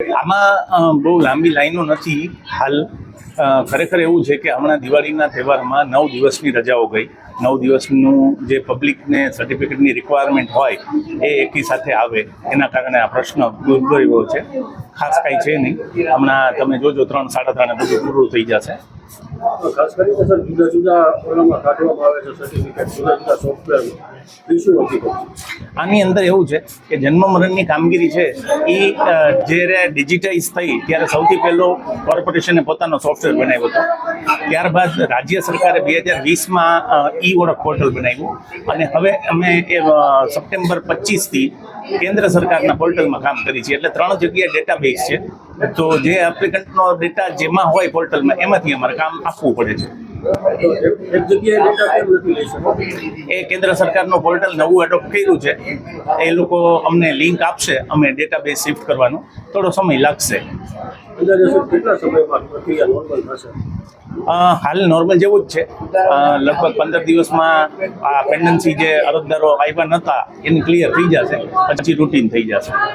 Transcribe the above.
આમાં બહુ લાંબી લાઈનો નથી. હાલ ખરેખર એવું છે કે હમણાં દિવાળીના તહેવારમાં નવ દિવસની રજાઓ ગઈ. નવ દિવસનું જે પબ્લિકને સર્ટિફિકેટની રિક્વાયરમેન્ટ હોય, એ એકી સાથે આવે. એના કારણે આ પ્રશ્ન ઉદ્ભવ્યો છે. ખાસ કાંઈ છે નહીં. હમણાં તમે જોજો, ત્રણ, સાડા ત્રણે બધું પૂરું થઈ જશે. ખાસ કરીને સર, જુદા જુદા ઓલામાં કાઢવામાં આવે છે સર્ટિફિકેટ જુદા જુદા સોફ્ટવેર આની અંદર એવું છે કે જન્મ મરણની કામગીરી છે, એ જ્યારે ડિજિટાઇઝ થઈ, ત્યારે સૌથી પહેલો કોર્પોરેશને પોતાનો સોફ્ટવેર બનાવ્યો હતો. ત્યારબાદ રાજ્ય સરકારે બે હજાર વીસમાં ઈ ઓળખ પોર્ટલ બનાવ્યું. અને હવે અમે એ સપ્ટેમ્બર પચીસથી કેન્દ્ર સરકારના પોર્ટલમાં કામ કરી છે. એટલે ત્રણ જગ્યાએ ડેટાબેઝ છે. તો જે એપ્લિકન્ટનો ડેટા જેમાં હોય પોર્ટલમાં, એમાંથી અમારે કામ આપવું પડે છે. ડેટા એ કેન્દ્ર સરકારનું પોર્ટલ નવું એડોપ્ટ કર્યું છે. એ લોકો અમને લિંક આપશે અમે ડેટાબેઝ શિફ્ટ કરવાનો. થોડો સમય લાગશે. હાલ નોર્મલ જેવું જ છે. લગભગ પંદર દિવસમાં આ પેન્ડન્સી જે અરજદારો આવ્યા નહોતા એની ક્લિયર થઈ જશે. પછી રૂટીન થઈ જશે.